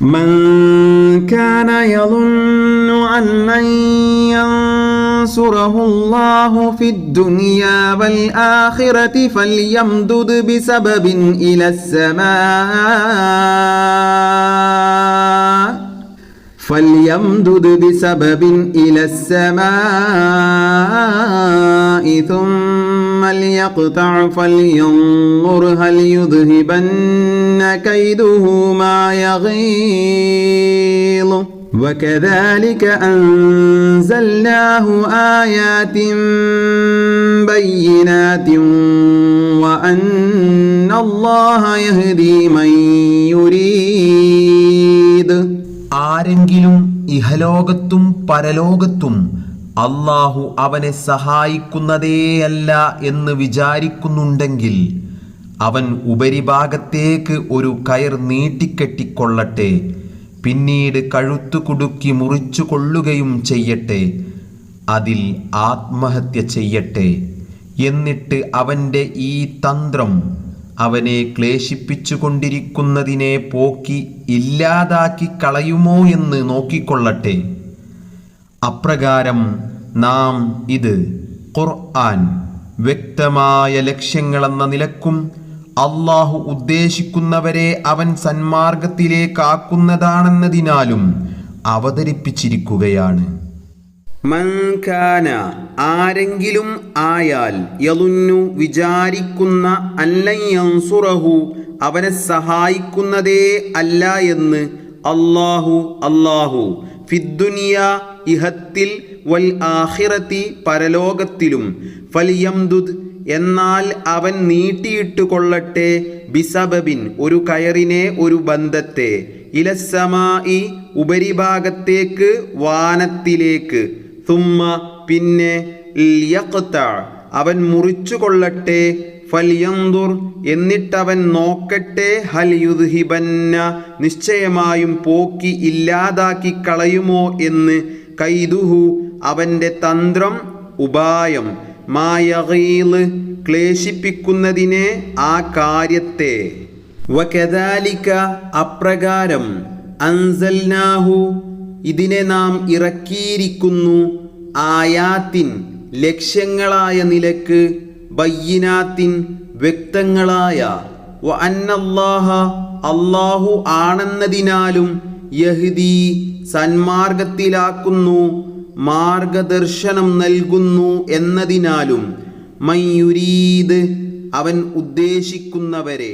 من كان يظن أن لن ينصره الله في الدنيا والآخرة فليمدد بسبب إلى السماء فليمدد بسبب إلى السماء ثم ليقطع فلينظر هل يذهبن كيده ما يغيظ وكذلك أنزلناه آيات بينات وأن الله يهدي من يريد ആരെങ്കിലും ഇഹലോകത്തും പരലോകത്തും അള്ളാഹു അവനെ സഹായിക്കുന്നതേയല്ല എന്ന് വിചാരിക്കുന്നുണ്ടെങ്കിൽ അവൻ ഉപരിഭാഗത്തേക്ക് ഒരു കയർ നീട്ടിക്കെട്ടിക്കൊള്ളട്ടെ പിന്നീട് കഴുത്തു കുടുക്കി മുറിച്ചു കൊള്ളുകയും ചെയ്യട്ടെ അതിൽ ആത്മഹത്യ ചെയ്യട്ടെ. എന്നിട്ട് അവന്റെ ഈ തന്ത്രം അവനെ ക്ലേശിപ്പിച്ചു കൊണ്ടിരിക്കുന്നതിനെ പോക്കി ഇല്ലാതാക്കി കളയുമോ എന്ന് നോക്കിക്കൊള്ളട്ടെ. അപ്രകാരം നാം ഇത് ഖുർആൻ വ്യക്തമായ ലക്ഷ്യങ്ങളെന്ന നിലക്കും അള്ളാഹു ഉദ്ദേശിക്കുന്നവരെ അവൻ സന്മാർഗത്തിലേക്കാക്കുന്നതാണെന്നതിനാലും അവതരിപ്പിച്ചിരിക്കുകയാണ്. മൻകാന ആരെങ്കിലും ആയാൽ യലുന്നു വിചാരിക്കുന്ന അല്ലയ്യൻസുറഹു അവനെ സഹായിക്കുന്നതേ അല്ല എന്ന് അല്ലാഹു അല്ലാഹു ഫിദ്ദുനിയ ഇഹത്തിൽ വൽ ആഹിറത്തി പരലോകത്തിലും ഫലിയംദുദ് എന്നാൽ അവൻ നീട്ടിയിട്ട് കൊള്ളട്ടെ ബിസബബിൻ ഒരു കയറിനെ ഒരു ബന്ധത്തെ ഇലസമായി ഉപരിഭാഗത്തേക്ക് വാനത്തിലേക്ക് തുമ്മ പിന്നെ അവൻ മുറിച്ചു കൊള്ളട്ടെ ഫലിയന്തുർ എന്നിട്ടവൻ നോക്കട്ടെ ഹൽ യുദ്ഹിബന്ന നിശ്ചയമായും പോക്കി ഇല്ലാതാക്കി കളയുമോ എന്ന് കൈതുഹു അവന്റെ തന്ത്രം ഉപായം. മായീൽ ക്ലേശിപ്പിക്കുന്നതിനെ ആ കാര്യത്തെ. വകദാലിക അപ്രകാരം അൻസൽനാഹു ഇതിനെ നാം ഇറക്കിയിരിക്കുന്നു ആയാത്തിൻ ലക്ഷ്യങ്ങളായ നിലയ്ക്ക് ബയ്യനാത്തിൻ വ്യക്തങ്ങളായ വ അന്നല്ലാഹ അല്ലാഹു ആണെന്നതിനാലും യഹ്ദി സന്മാർഗത്തിലാക്കുന്നു മാർഗദർശനം നൽകുന്നു എന്നതിനാലും മയ്യുരീദ് അവൻ ഉദ്ദേശിക്കുന്നവരെ.